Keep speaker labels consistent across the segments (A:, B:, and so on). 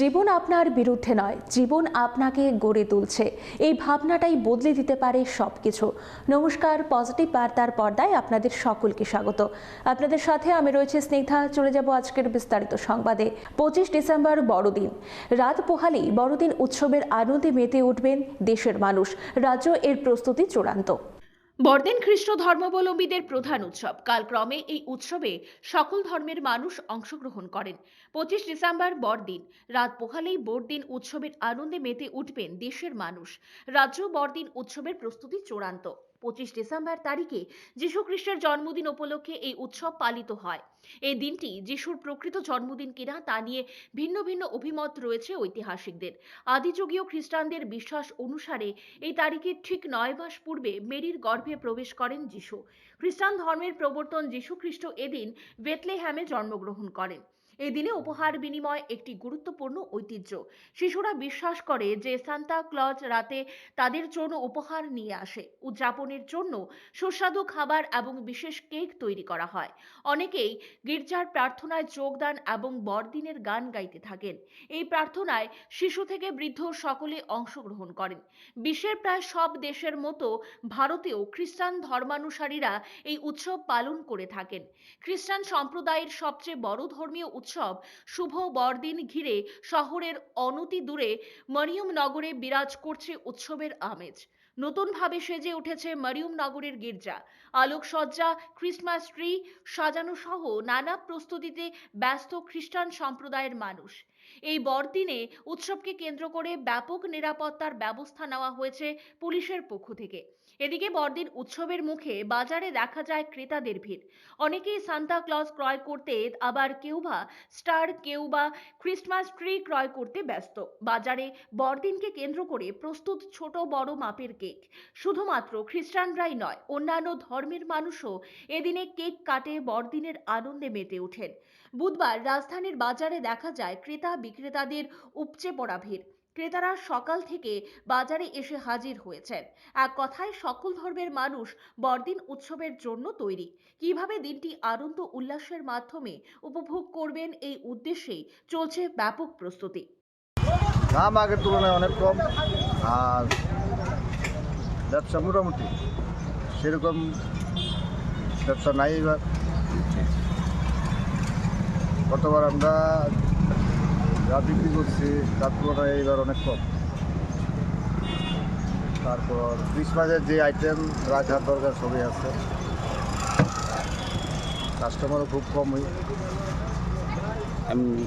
A: জীবন আপনার বিরুদ্ধে নয়, জীবন আপনাকে গড়ে তুলছে। এই ভাবনাটাই বদলে দিতে পারে সব কিছু নমস্কার, পজিটিভ বার্তার পর্দায় আপনাদের সকলকে স্বাগত। আপনাদের সাথে আমি রয়েছে স্নিগ্ধা চলে যাব আজকের বিস্তারিত সংবাদে। পঁচিশ ডিসেম্বর, বড়দিন। রাত পোহালেই বড়দিন উৎসবের আনন্দে মেতে উঠবেন দেশের মানুষ। রাজ্য এর প্রস্তুতি চূড়ান্ত।
B: বড়দিন খ্রিস্ট ধর্মাবলম্বীদের প্রধান উৎসব। কালক্রমে এই উৎসবে সকল ধর্মের মানুষ অংশগ্রহণ করেন। পঁচিশ ডিসেম্বর বড়দিন। রাত পোহালেই বড়দিন উৎসবের আনন্দে মেতে উঠবেন দেশের মানুষ। রাজ্য বড়দিন উৎসবের প্রস্তুতি চূড়ান্ত। পঁচিশ ডিসেম্বর তারিখে যীশু খ্রিস্টের জন্মদিন উপলক্ষে এই উৎসব পালিত হয়। এই দিনটি যিশুর প্রকৃত জন্মদিন কিনা তা নিয়ে ভিন্ন ভিন্ন অভিমত রয়েছে ঐতিহাসিকদের। আদিযুগীয় খ্রিস্টানদের বিশ্বাস অনুসারে এই তারিখের ঠিক নয় মাস পূর্বে মেরির গর্ভে প্রবেশ করেন যিশু। খ্রিস্টান ধর্মের প্রবর্তন যীশু খ্রিস্ট এদিন বেতলেহ্যামে জন্মগ্রহণ করেন। এই দিনে উপহার বিনিময় একটি গুরুত্বপূর্ণ ঐতিহ্য। শিশুরা বিশ্বাস করে যে সান্তা ক্লজ রাতে তাদের জন্য উপহার নিয়ে আসে। উদযাপনের জন্য সুস্বাদু খাবার এবং বিশেষ কেক তৈরি করা হয়। অনেকেই গির্জার প্রার্থনায় যোগদান এবং বড়দিনের গান গাইতে থাকেন। এই প্রার্থনায় শিশু থেকে বৃদ্ধ সকলে অংশগ্রহণ করেন। বিশ্বের প্রায় সব দেশের মতো ভারতেও খ্রিস্টান ধর্মানুসারীরা এই উৎসব পালন করে থাকেন। খ্রিস্টান সম্প্রদায়ের সবচেয়ে বড় ধর্মীয় উৎসব শুভ বড়দিন ঘিরে শহরের অনতি দূরে মরিয়ম নগরে বিরাজ করছে উৎসবের আমেজ। নতুনভাবে সেজে উঠেছে মরিয়ম নগরের গির্জা। আলোকসজ্জা ক্রিসমাস ট্রি সাজানো সহ নানা প্রস্তুতিতে ব্যস্ত খ্রিস্টান সম্প্রদায়ের মানুষ। এই বড়দিনে উৎসবকে কেন্দ্র করে ব্যাপক নিরাপত্তার ব্যবস্থা নেওয়া হয়েছে পুলিশের পক্ষ থেকে। এদিকে বড়দিন উৎসবের মুখে বাজারে দেখা যায় ক্রেতাদের ভিড়। অনেকেই সান্তা ক্লজ ক্রয় করতে আবার কেউ বা স্টার, কেউ বা ট্রি ক্রয় করতে ব্যস্ত। বাজারে বড়দিনকে কেন্দ্র করে প্রস্তুত ছোট বড় মাপের কেক। শুধুমাত্র খ্রিস্টানরাই নয়, অন্যান্য ধর্মের মানুষও এদিনে কেক কাটে, বড়দিনের আনন্দে মেতে ওঠেন। বুধবার রাজধানীর বাজারে দেখা যায় ক্রেতা বিক্রেতাদের উপচে পড়া ভিড়। ক্রেতারা সকাল থেকে বাজারে এসে হাজির হয়েছেন। এক কথায়, সকল ধর্মের মানুষ বড়দিন উৎসবের জন্য তৈরি। কীভাবে দিনটি আনন্দ উল্লাসের মাধ্যমে উপভোগ করবেন এই উদ্দেশ্যেই চলছে ব্যাপক প্রস্তুতি।
C: দাম আগের তুলনায় অনেক কম, আর ব্যবসা মোটামুটি সেরকম ব্যবসা নাই এবার। গতবার আমরা যা বিক্রি করছি তার তুলনায় এইবার অনেক কম। তারপর ক্রিসমাসের যে আইটেম রাখার দরকার সবই আছে কাস্টমারও খুব কমই।
D: এমনি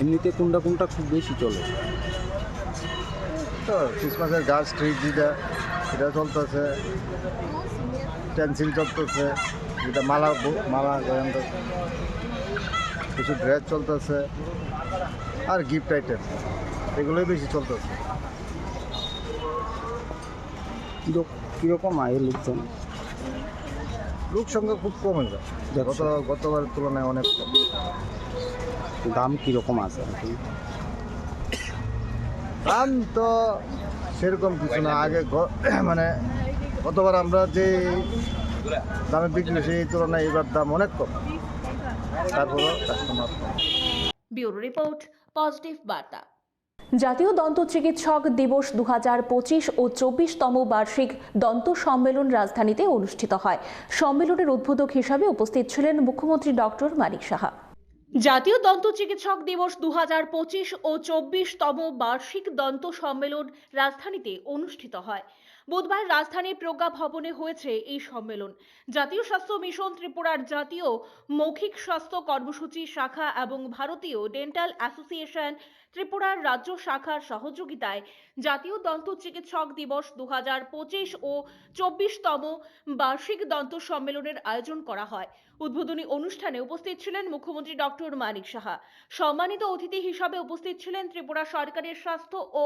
D: এমনিতে কোনটা কোনটা খুব বেশি চলে?
C: তো ক্রিসমাসের গাছ ট্রি যেটা সেটা চলতেছে। পেন্সিল চলতেছে যেটা মালা মালা কিছু ড্রেস চলতেছে। আর গিফট আইটেম এগুলোই বেশি চলতেছে।
D: কিরক- কীরকম আয় লোকজন?
C: লোক সংখ্যা খুব কম হয়ে যায় গত গতবারের তুলনায় অনেক কম।
D: দাম কীরকম আছে?
C: দাম তো সেরকম কিছু না। আগে গ- মানে গতবার আমরা যে দামে বিক্রি সেই তুলনায় এবার দাম অনেক কম। তারপরও কাস্টমার কম।
B: ব্যুরো রিপোর্ট পজিটিভ বার্তা।
A: জাতীয় দন্ত চিকিৎসক দিবস দু হাজার পঁচিশ ও চব্বিশতম বার্ষিক দন্ত সম্মেলন রাজধানীতে অনুষ্ঠিত হয়। সম্মেলনের উদ্বোধক হিসাবে উপস্থিত ছিলেন মুখ্যমন্ত্রী ডক্টর মানিক সাহা।
B: জাতীয় দন্ত চিকিৎসক দিবস দু হাজার পঁচিশ ও চব্বিশতম বার্ষিক দন্ত সম্মেলন রাজধানীতে অনুষ্ঠিত হয়। বুধবার রাজধানীর প্রজ্ঞা ভবনে হয়েছে এই সম্মেলন। জাতীয় স্বাস্থ্য মিশন, ত্রিপুরার জাতীয় মৌখিক স্বাস্থ্য কর্মসূচি শাখা এবং ভারতীয় ডেন্টাল অ্যাসোসিয়েশন ত্রিপুরার রাজ্য শাখার সহযোগিতায় জাতীয় দন্ত চিকিৎসক দিবস দু হাজার পঁচিশ ও চব্বিশতম বার্ষিক দন্ত সম্মেলনের আয়োজন করা হয়। উদ্বোধনী অনুষ্ঠানে উপস্থিত ছিলেন মুখ্যমন্ত্রী ডক্টর মানিক সাহা। সম্মানিত অতিথি হিসাবে উপস্থিত ছিলেন ত্রিপুরা সরকারের স্বাস্থ্য ও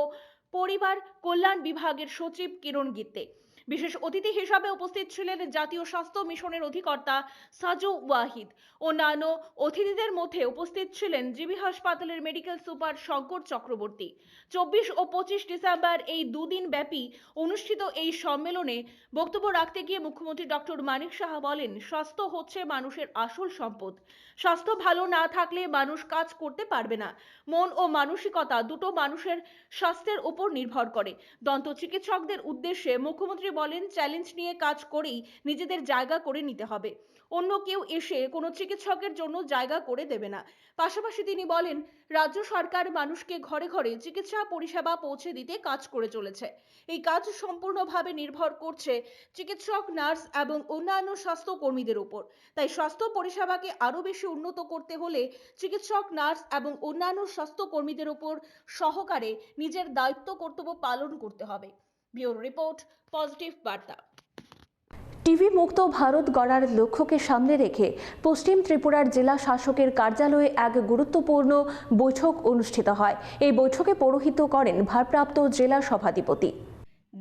B: পরিবার কল্যাণ বিভাগের সচিব কিরণ গিত্তে। বিশেষ অতিথি হিসাবে উপস্থিত ছিলেন জাতীয় স্বাস্থ্য মিশনের অধিকর্তা সাজু ওয়াহিদ। অন্যান্য অতিথিদের মধ্যে উপস্থিত ছিলেন জিবি হাসপাতালের মেডিকেল সুপার শঙ্কর চক্রবর্তী। চব্বিশ ও পঁচিশ ডিসেম্বর এই দুদিন ব্যাপী অনুষ্ঠিত এই সম্মেলনে বক্তব্য রাখতে গিয়ে মুখ্যমন্ত্রী ডক্টর মানিক সাহা বলেন, স্বাস্থ্য হচ্ছে মানুষের আসল সম্পদ। স্বাস্থ্য ভালো না থাকলে মানুষ কাজ করতে পারবে না। মন ও মানসিকতা দুটো মানুষের স্বাস্থ্যের উপর নির্ভর করে। দন্ত চিকিৎসকদের উদ্দেশ্যে মুখ্যমন্ত্রী বলেন চ্যালেঞ্জ নিয়ে কাজ করেই নিজেদের জায়গা করে নিতে হবে। অন্য কেউ এসে কোনো চিকিৎসকের জন্য জায়গা করে দেবে না। পাশাপাশি তিনি বলেন, রাজ্য সরকার মানুষকে ঘরে ঘরে চিকিৎসা পরিষেবা পৌঁছে দিতে কাজ করে চলেছে। এই কাজ সম্পূর্ণভাবে নির্ভর করছে চিকিৎসক, নার্স এবং অন্যান্য স্বাস্থ্য কর্মীদের উপর তাই স্বাস্থ্য পরিষেবাকে আরও বেশি উন্নত করতে হলে চিকিৎসক, নার্স এবং অন্যান্য স্বাস্থ্য কর্মীদের উপর সহকারে নিজের দায়িত্ব কর্তব্য পালন করতে হবে। ব্যুরো রিপোর্ট, পজিটিভ বার্তা।
A: টিভি মুক্ত ভারত গড়ার লক্ষ্যকে সামনে রেখে পশ্চিম ত্রিপুরার জেলা শাসকের কার্যালয়ে এক গুরুত্বপূর্ণ বৈঠক অনুষ্ঠিত হয়। এই বৈঠকে পৌরোহিত্য করেন ভারপ্রাপ্ত জেলা সভাধিপতি।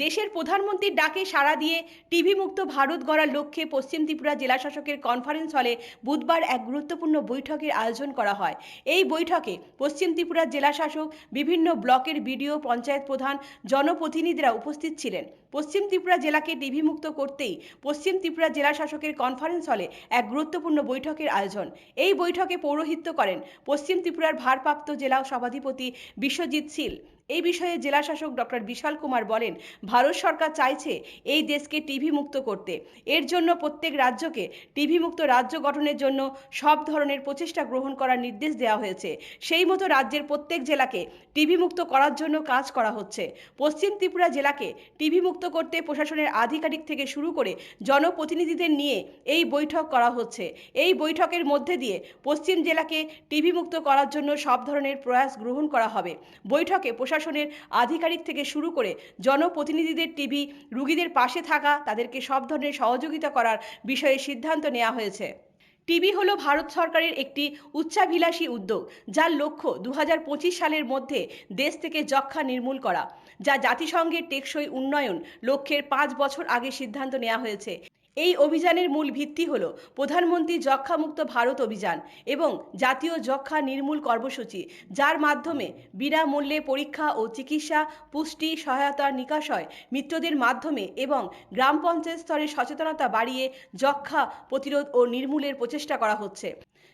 E: দেশের প্রধানমন্ত্রীর ডাকে সাড়া দিয়ে টিভি মুক্ত ভারত গড়ার লক্ষ্যে পশ্চিম ত্রিপুরা জেলা শাসকের কনফারেন্স হলে বুধবার এক গুরুত্বপূর্ণ বৈঠকের আয়োজন করা হয়। এই বৈঠকে পশ্চিম ত্রিপুরার জেলা শাসক, বিভিন্ন ব্লকের বিডিও, পঞ্চায়েত প্রধান, জনপ্রতিনিধিরা উপস্থিত ছিলেন। পশ্চিম ত্রিপুরা জেলাকে টিভি মুক্ত করতেই পশ্চিম ত্রিপুরা জেলা শাসকের কনফারেন্স হলে এক গুরুত্বপূর্ণ বৈঠকের আয়োজন। এই বৈঠকে পৌরোহিত্য করেন পশ্চিম ত্রিপুরার ভারপ্রাপ্ত জেলা সভাধিপতি বিশ্বজিৎ শীল। এই বিষয়ে জেলা শাসক ডক্টর বিশাল কুমার বলেন, ভারত সরকার চাইছে এই দেশকে টিভি মুক্ত করতে। এর জন্য প্রত্যেক রাজ্যকে টিভি মুক্ত রাজ্য গঠনের জন্য সব ধরনের প্রচেষ্টা গ্রহণ করার নির্দেশ দেওয়া হয়েছে। সেই মতো রাজ্যের প্রত্যেক জেলাকে টিভি মুক্ত করার জন্য কাজ করা হচ্ছে। পশ্চিম ত্রিপুরা জেলাকে টিভি মুক্ত করতে প্রশাসনের আধিকারিক থেকে শুরু করে জনপ্রতিনিধিদের নিয়ে এই বৈঠক করা হচ্ছে। এই বৈঠকের মধ্যে দিয়ে পশ্চিম জেলাকে টিভি মুক্ত করার জন্য সব ধরনের প্রয়াস গ্রহণ করা হবে। বৈঠকে প্রশাসনের আধিকারিক থেকে শুরু করে জনপ্রতিনিধিদের টিভি, রুগীদের পাশে থাকা, তাদেরকে সব ধরনের সহযোগিতা করার বিষয়ে সিদ্ধান্ত নেওয়া হয়েছে। টিবি হলো ভারত সরকারের একটি উচ্চাভিলাষী উদ্যোগ, যার লক্ষ্য দু হাজার পঁচিশ সালের মধ্যে দেশ থেকে যক্ষা নির্মূল করা, যা জাতিসংঘের টেকসই উন্নয়ন লক্ষ্যের পাঁচ বছর আগে সিদ্ধান্ত নেওয়া হয়েছে। এই অভিযানের মূল ভিত্তি হল প্রধানমন্ত্রী যক্ষামুক্ত ভারত অভিযান এবং জাতীয় যক্ষা নির্মূল কর্মসূচি, যার মাধ্যমে বিনামূল্যে পরীক্ষা ও চিকিৎসা, পুষ্টি সহায়তা নিকাশয় মিত্রদের মাধ্যমে এবং গ্রাম পঞ্চায়েত স্তরে সচেতনতা বাড়িয়ে যক্ষা প্রতিরোধ ও নির্মূলের প্রচেষ্টা করা হচ্ছে।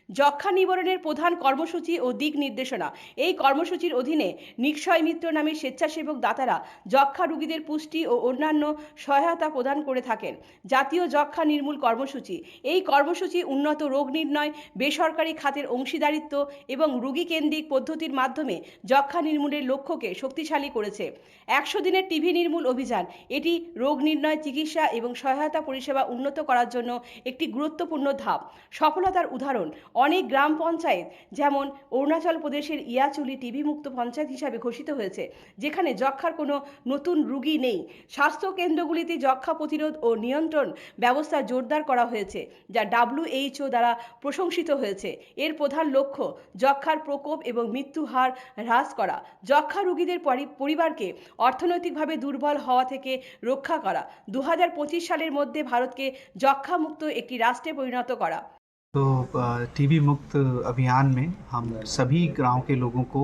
E: যক্ষ্মা নিবারণের প্রধান কর্মসূচি ও দিক নির্দেশনা। এই কর্মসূচির অধীনে নিক্ষয় মিত্র নামে স্বেচ্ছাসেবক দাতারা যক্ষা রোগীদের পুষ্টি ও অন্যান্য সহায়তা প্রদান করে থাকেন। জাতীয় যক্ষা নির্মূল কর্মসূচি। এই কর্মসূচি উন্নত রোগ নির্ণয়, বেসরকারি খাতের অংশীদারিত্ব এবং রোগী কেন্দ্রিক পদ্ধতির মাধ্যমে যক্ষা নির্মূলের লক্ষ্যকে শক্তিশালী করেছে। একশো দিনের টিভি নির্মূল অভিযান। এটি রোগ নির্ণয়, চিকিৎসা এবং সহায়তা পরিষেবা উন্নত করার জন্য একটি গুরুত্বপূর্ণ ধাপ। সফলতার উদাহরণ অনেক গ্রাম পঞ্চায়েত, যেমন অরুণাচল প্রদেশের ইয়াচুলি টিভি মুক্ত পঞ্চায়েত হিসাবে ঘোষিত হয়েছে, যেখানে যক্ষ্মার কোনো নতুন রুগী নেই। স্বাস্থ্য কেন্দ্রগুলিতে যক্ষা প্রতিরোধ ও নিয়ন্ত্রণ ব্যবস্থা জোরদার করা হয়েছে, যা ডাব্লিউএইচও দ্বারা প্রশংসিত হয়েছে। এর প্রধান লক্ষ্য যক্ষার প্রকোপ এবং মৃত্যু হার হ্রাস করা, যক্ষ্মা রোগীদের পরিবারকে অর্থনৈতিকভাবে দুর্বল হওয়া থেকে রক্ষা করা। দু হাজার পঁচিশ সালের মধ্যে ভারতকে যক্ষ্মা মুক্ত একটি রাষ্ট্রে পরিণত করা।
F: तो टीबी मुक्त अभियान में हम सभी गाँव के लोगों को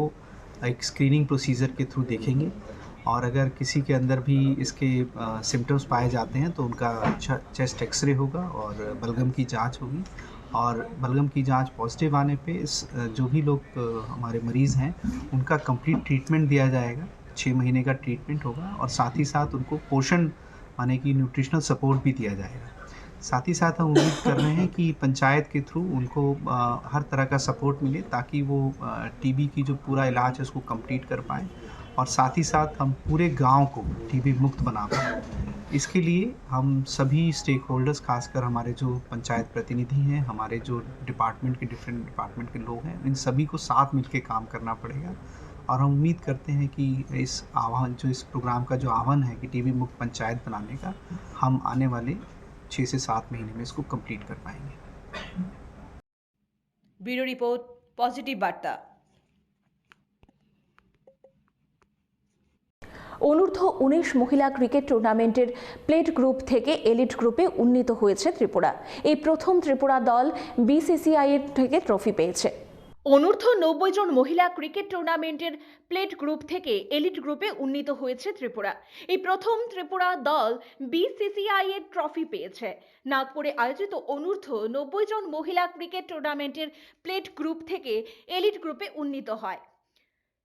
F: एक स्क्रीनिंग प्रोसीजर के थ्रू देखेंगे और अगर किसी के अंदर भी इसके सिम्टम्स पाए जाते हैं तो उनका चेस्ट एक्सरे होगा और बलगम की जाँच होगी और बलगम की जाँच पॉजिटिव आने पे इस जो भी लोग हमारे मरीज़ हैं, उनका कंप्लीट ट्रीटमेंट दिया जाएगा। छः महीने का ट्रीटमेंट होगा और साथ ही साथ उनको पोषण, माने कि न्यूट्रिशनल सपोर्ट भी दिया जाएगा। साथ ही साथ हम उम्मीद कर रहे हैं कि पंचायत के थ्रू उनको अ, हर तरह का सपोर्ट मिले ताकि वो टीबी की जो पूरा इलाज है उसको कंप्लीट कर पाएँ और साथ ही साथ हम पूरे गाँव को टीबी मुक्त बना पाएँ। इसके लिए हम सभी स्टेक होल्डर्स खासकर हमारे जो पंचायत प्रतिनिधि हैं हमारे जो डिपार्टमेंट के डिफरेंट डिपार्टमेंट के लोग हैं इन सभी को साथ मिलकर काम करना पड़ेगा और हम उम्मीद करते हैं कि इस आह्वान जो इस प्रोग्राम का जो आह्वान है कि टीबी मुक्त पंचायत बनाने का हम आने वाले छः से सात महीने में इसको कंप्लीट कर पाएंगे
E: ব্যুরো রিপোর্ট পজিটিভ বার্তা
A: অনূর্ধ্ব উনিশ মহিলা ক্রিকেট টুর্নামেন্টের প্লেট গ্রুপ থেকে এলিট গ্রুপে উন্নীত হয়েছে ত্রিপুরা এই প্রথম ত্রিপুরা দল বিসিসিআই এর থেকে ট্রফি পেয়েছে
B: অনূর্ধ্ব নব্বই জন মহিলা ক্রিকেট টুর্নামেন্টের প্লেট গ্রুপ থেকে এলিট গ্রুপে উন্নীত হয়েছে ত্রিপুরা। এই প্রথম ত্রিপুরা দল বিসিসিআই এর ট্রফি পেয়েছে। নাগপুরে আয়োজিত অনূর্ধ্ব নব্বই জন মহিলা ক্রিকেট টুর্নামেন্টের প্লেট গ্রুপ থেকে এলিট গ্রুপে উন্নীত হয়।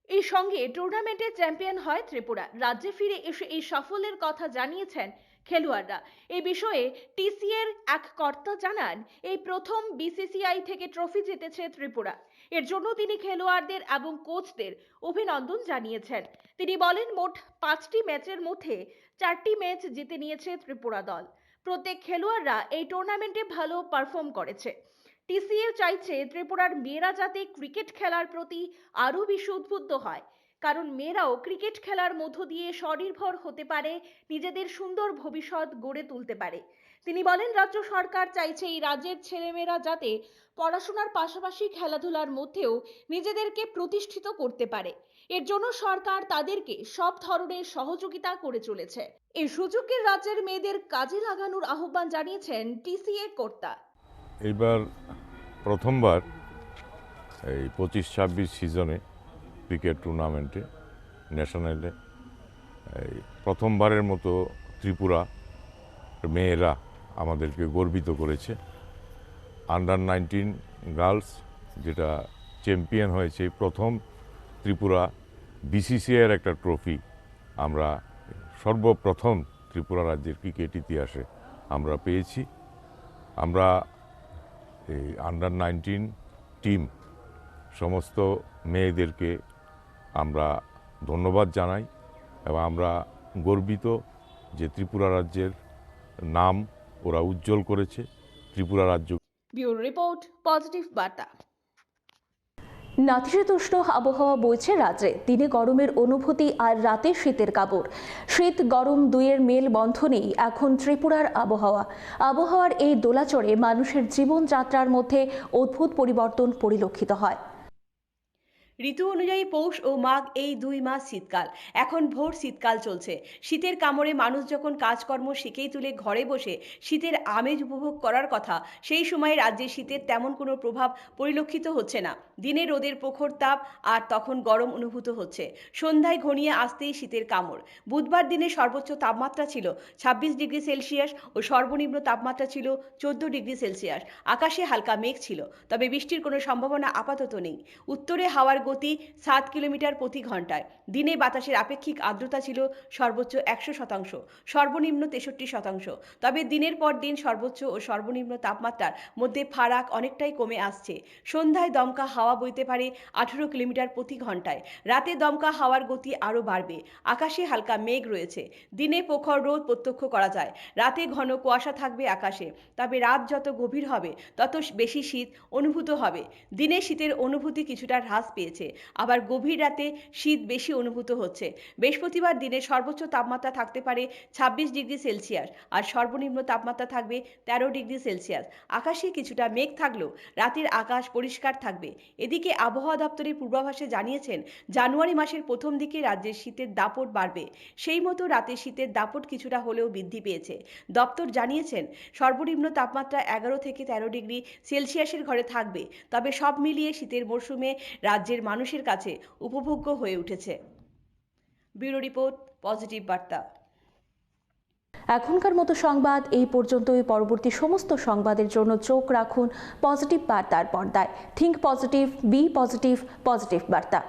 B: এই সঙ্গে টুর্নামেন্টের চ্যাম্পিয়ন হয় ত্রিপুরা। রাজ্যে ফিরে এসে এই সাফল্যের কথা জানিয়েছেন খেলোয়াড়রা। এই বিষয়ে টিসিএর এক কর্তা জানান, এই প্রথম বিসিসিআই থেকে ট্রফি জিতেছে ত্রিপুরা। এর জন্য তিনি খেলোয়াড়দের এবং কোচদের অভিনন্দন জানিয়েছেন। তিনি বলেন, মোট পাঁচটি ম্যাচের মধ্যে চারটি ম্যাচ জিতে নিয়েছে ত্রিপুরা দল। প্রত্যেক খেলোয়াড়রা এই টুর্নামেন্টে ভালো পারফর্ম করেছে। টিসিএ চাইছে ত্রিপুরার মেয়েরা যাতে ক্রিকেট খেলার প্রতি আরও বেশি উদ্বুদ্ধ হয়, কারণ মেয়েরাও ক্রিকেট খেলার মধ্য দিয়ে স্বনির্ভর হতে পারে, নিজেদের সুন্দর ভবিষ্যৎ গড়ে তুলতে পারে। তিনি বলেন, রাজ্য সরকার চাইছে এই রাজ্যের ছেলেমেয়েরা যাতে পড়াশোনার পাশাপাশি খেলাধুলার মধ্যেও নিজেদেরকে প্রতিষ্ঠিত করতে পারে। এর জন্য সরকার তাদেরকে সব ধরনের সহযোগিতা করে চলেছে। এই সুযোগকে রাজ্যের মেয়েদের কাজে লাগানোর আহ্বান জানিয়েছেন টিসিএ কর্তা।
G: এইবার প্রথমবার এই পঁচিশ ছাব্বিশ সিজনে ক্রিকেট টুর্নামেন্টে ন্যাশনালে এই প্রথমবারের মতো ত্রিপুরা মেয়েরা আমাদেরকে গর্বিত করেছে। আন্ডার নাইনটিন গার্লস যেটা চ্যাম্পিয়ন হয়েছে প্রথম ত্রিপুরা বিসিসিআইয়ের একটা ট্রফি আমরা সর্বপ্রথম ত্রিপুরা রাজ্যের ক্রিকেট ইতিহাসে আমরা পেয়েছি। আমরা এই আন্ডার নাইনটিন টিম সমস্ত মেয়েদেরকে আমরা ধন্যবাদ জানাই এবং আমরা গর্বিত যে ত্রিপুরা রাজ্যের নাম ওরা উজ্জ্বল করেছে ত্রিপুরা রাজ্য।
B: ব্যুরো রিপোর্ট পজিটিভ বার্তা।
A: নাতিশীতোষ্ণ আবহাওয়া বইছে রাজ্যে। দিনে গরমের অনুভূতি আর রাতে শীতের কাপড়। শীত গরম দুইয়ের মেল বন্ধনেই এখন ত্রিপুরার আবহাওয়া। আবহাওয়ার এই দোলাচড়ে মানুষের জীবনযাত্রার মধ্যে অদ্ভুত পরিবর্তন পরিলক্ষিত হয়।
E: ঋতু অনুযায়ী পৌষ ও মাঘ এই দুই মাস শীতকাল। এখন ভোর শীতকাল চলছে। শীতের কামড়ে মানুষ যখন কাজকর্ম শিখেই তুলে ঘরে বসে শীতের আমেজ উপভোগ করার কথা, সেই সময় রাজ্যে শীতের তেমন কোনো প্রভাব পরিলক্ষিত হচ্ছে না। দিনে রোদের প্রখর তাপ আর তখন গরম অনুভূত হচ্ছে। সন্ধ্যায় ঘনিয়ে আসতেই শীতের কামড়। বুধবার দিনে সর্বোচ্চ তাপমাত্রা ছিল ছাব্বিশ ডিগ্রি সেলসিয়াস ও সর্বনিম্ন তাপমাত্রা ছিল চোদ্দ ডিগ্রি সেলসিয়াস। আকাশে হালকা মেঘ ছিল, তবে বৃষ্টির কোনো সম্ভাবনা আপাতত নেই। উত্তরে হাওয়ার গতি সাত কিলোমিটার প্রতি ঘন্টায়। দিনে বাতাসের আপেক্ষিক আর্দ্রতা ছিল সর্বোচ্চ একশো শতাংশ, সর্বনিম্ন তেষট্টি শতাংশ। তবে দিনের পর দিন সর্বোচ্চ ও সর্বনিম্ন তাপমাত্রার মধ্যে ফারাক অনেকটাই কমে আসছে। সন্ধ্যায় দমকা হাওয়া বইতে পারে আঠেরো কিলোমিটার প্রতি ঘন্টায়। রাতে দমকা হাওয়ার গতি আরও বাড়বে। আকাশে হালকা মেঘ রয়েছে। দিনে প্রখর রোদ প্রত্যক্ষ করা যায়। রাতে ঘন কুয়াশা থাকবে আকাশে। তবে রাত যত গভীর হবে, তত বেশি শীত অনুভূত হবে। দিনে শীতের অনুভূতি কিছুটা হ্রাস পেয়েছে। আবার গভীর রাতে শীত বেশি অনুভূত হচ্ছে। বৃহস্পতিবার দিনে সর্বোচ্চ তাপমাত্রা থাকতে পারে ছাব্বিশ ডিগ্রি সেলসিয়াস আর সর্বনিম্ন তাপমাত্রা থাকবে তেরো ডিগ্রি সেলসিয়াস। আকাশে কিছুটা মেঘ থাকলেও রাতের আকাশ পরিষ্কার থাকবে। এদিকে আবহাওয়া দপ্তরের পূর্বাভাসে জানিয়েছেন, জানুয়ারি মাসের প্রথম দিকে রাজ্যের শীতের দাপট বাড়বে। সেই মতো রাতে শীতের দাপট কিছুটা হলেও বৃদ্ধি পেয়েছে। দপ্তর জানিয়েছেন, সর্বনিম্ন তাপমাত্রা এগারো থেকে তেরো ডিগ্রি সেলসিয়াসের ঘরে থাকবে। তবে সব মিলিয়ে শীতের মরশুমে রাজ্যের মানুষের কাছে উপভোগ্য হয়ে উঠেছে। ব্যুরো রিপোর্ট, পজিটিভ বার্তা।
A: এখনকার মতো সংবাদ এই পর্যন্তই। পরবর্তী সমস্ত সংবাদের জন্য চোখ রাখুন পজিটিভ বার্তার পর্দায়। Think positive be positive positive বার্তা।